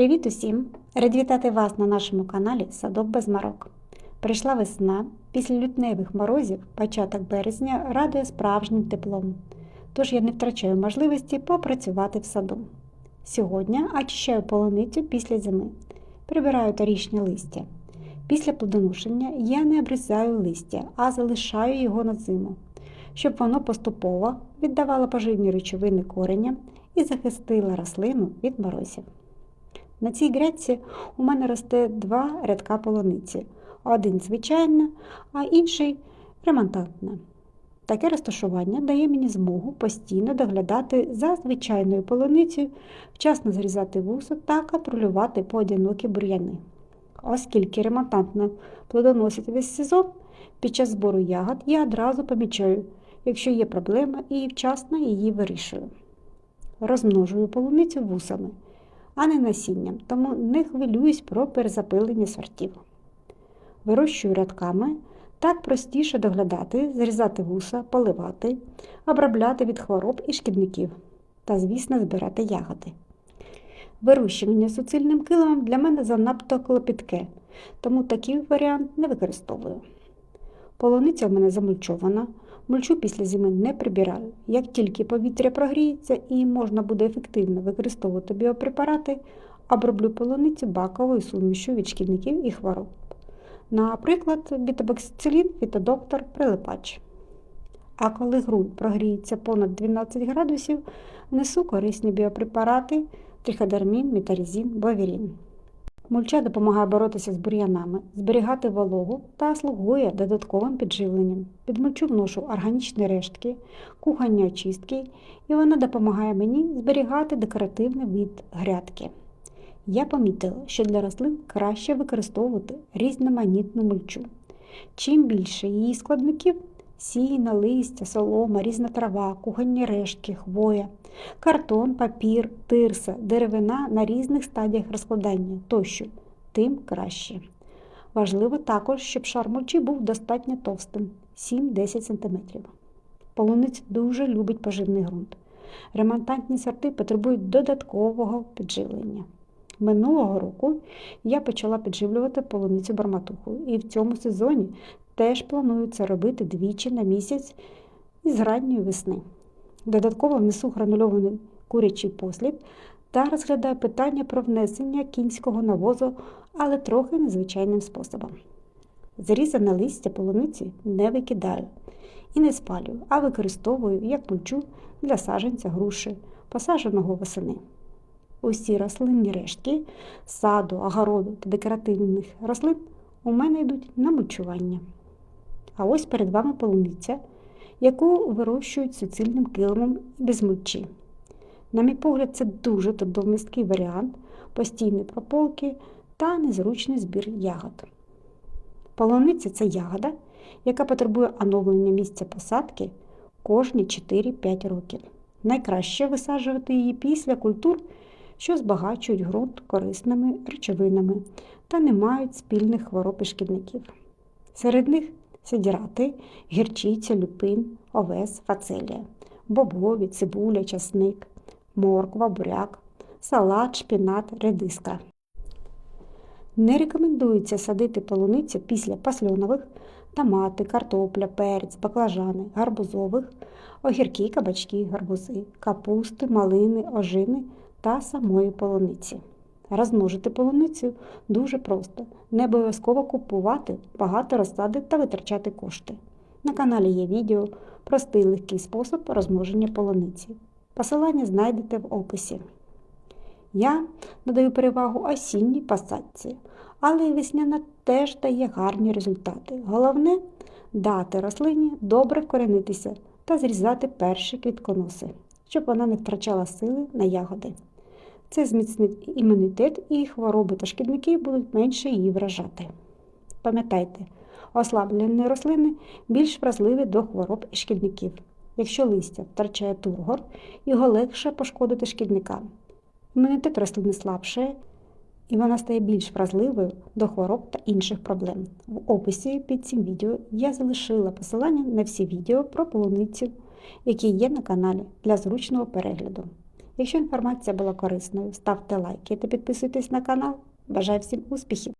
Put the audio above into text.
Привіт усім! Рад вітати вас на нашому каналі Садок без марок. Прийшла весна, після лютневих морозів, початок березня радує справжнім теплом. Тож я не втрачаю можливості попрацювати в саду. Сьогодні очищаю полуницю після зими, прибираю торічне листя. Після плодоношення я не обрізаю листя, а залишаю його на зиму, щоб воно поступово віддавало поживні речовини кореня і захистило рослину від морозів. На цій грядці у мене росте два рядка полуниці. Один звичайна, а інший ремонтантна. Таке розташування дає мені змогу постійно доглядати за звичайною полуницею, вчасно зрізати вуса та контролювати поодинокі бур'яни. Оскільки ремонтантна плодоносить весь сезон, під час збору ягод я одразу помічаю, якщо є проблема, і вчасно її вирішую. Розмножую полуницю вусами а не насінням, тому не хвилююсь про перезапилення сортів. Вирощую рядками, так простіше доглядати, зрізати вуса, поливати, обробляти від хвороб і шкідників та, звісно, збирати ягоди. Вирощування суцільним килимом для мене занадто клопітке, тому такий варіант не використовую. Полуниця в мене замульчована, мульчу після зими не прибираю. Як тільки повітря прогріється і можна буде ефективно використовувати біопрепарати, оброблю полуницю баковою сумішю від шкідників і хвороб. Наприклад, бітобоксицилін, фітодоктор, прилипач. А коли ґрунт прогріється понад 12 градусів, несу корисні біопрепарати триходермін, метарізін, бовірін. Мульча допомагає боротися з бур'янами, зберігати вологу та слугує додатковим підживленням. Під мульчу вношу органічні рештки, кухонні очистки, і вона допомагає мені зберігати декоративний вид грядки. Я помітила, що для рослин краще використовувати різноманітну мульчу. Чим більше її складників сіна, листя, солома, різна трава, кухонні рештки, хвоя, картон, папір, тирса, деревина на різних стадіях розкладання тощо, тим краще. Важливо також, щоб шар мульчі був достатньо товстим 7-10 см. Полуниць дуже любить поживний ґрунт. Ремонтантні сорти потребують додаткового підживлення. Минулого року я почала підживлювати полуницю барматухою, і в цьому сезоні теж планую це робити двічі на місяць із ранньої весни. Додатково внесу гранульований курячий послід та розглядаю питання про внесення кінського навозу, але трохи незвичайним способом. Зрізане листя полуниці не викидаю і не спалюю, а використовую як мульчу для саджанця груші, посадженого восени. Усі рослинні рештки саду, огороду та декоративних рослин у мене йдуть на мульчування. А ось перед вами полуниця, яку вирощують суцільним килимом без мульчі. На мій погляд, це дуже трудомісткий варіант постійної прополки та незручний збір ягод. Полуниця це ягода, яка потребує оновлення місця посадки кожні 4-5 років. Найкраще висаджувати її після культур, що збагачують ґрунт корисними речовинами та не мають спільних хвороб і шкідників. Серед них сидірати, гірчиця, люпин, овес, фацелія, бобові, цибуля, часник, морква, буряк, салат, шпінат, редиска. Не рекомендується садити полуницю після пасльонових, томати, картопля, перець, баклажани, гарбузових, огірки, кабачки, гарбузи, капусти, малини, ожини та самої полуниці. Розмножити полуницю дуже просто. Не обов'язково купувати багато розсади та витрачати кошти. На каналі є відео простий легкий спосіб розмноження полуниці. Посилання знайдете в описі. Я надаю перевагу осінній посадці, але і весняна теж дає гарні результати. Головне дати рослині добре вкоренитися та зрізати перші квітконоси, щоб вона не втрачала сили на ягоди. Це зміцнить імунітет і хвороби та шкідники будуть менше її вражати. Пам'ятайте, ослаблені рослини більш вразливі до хвороб і шкідників. Якщо листя втрачає тургор, його легше пошкодити шкідникам. Імунітет рослини слабшає, і вона стає більш вразливою до хвороб та інших проблем. В описі під цим відео я залишила посилання на всі відео про полуницю, які є на каналі для зручного перегляду. Якщо інформація була корисною, ставте лайки та підписуйтесь на канал. Бажаю всім успіхів!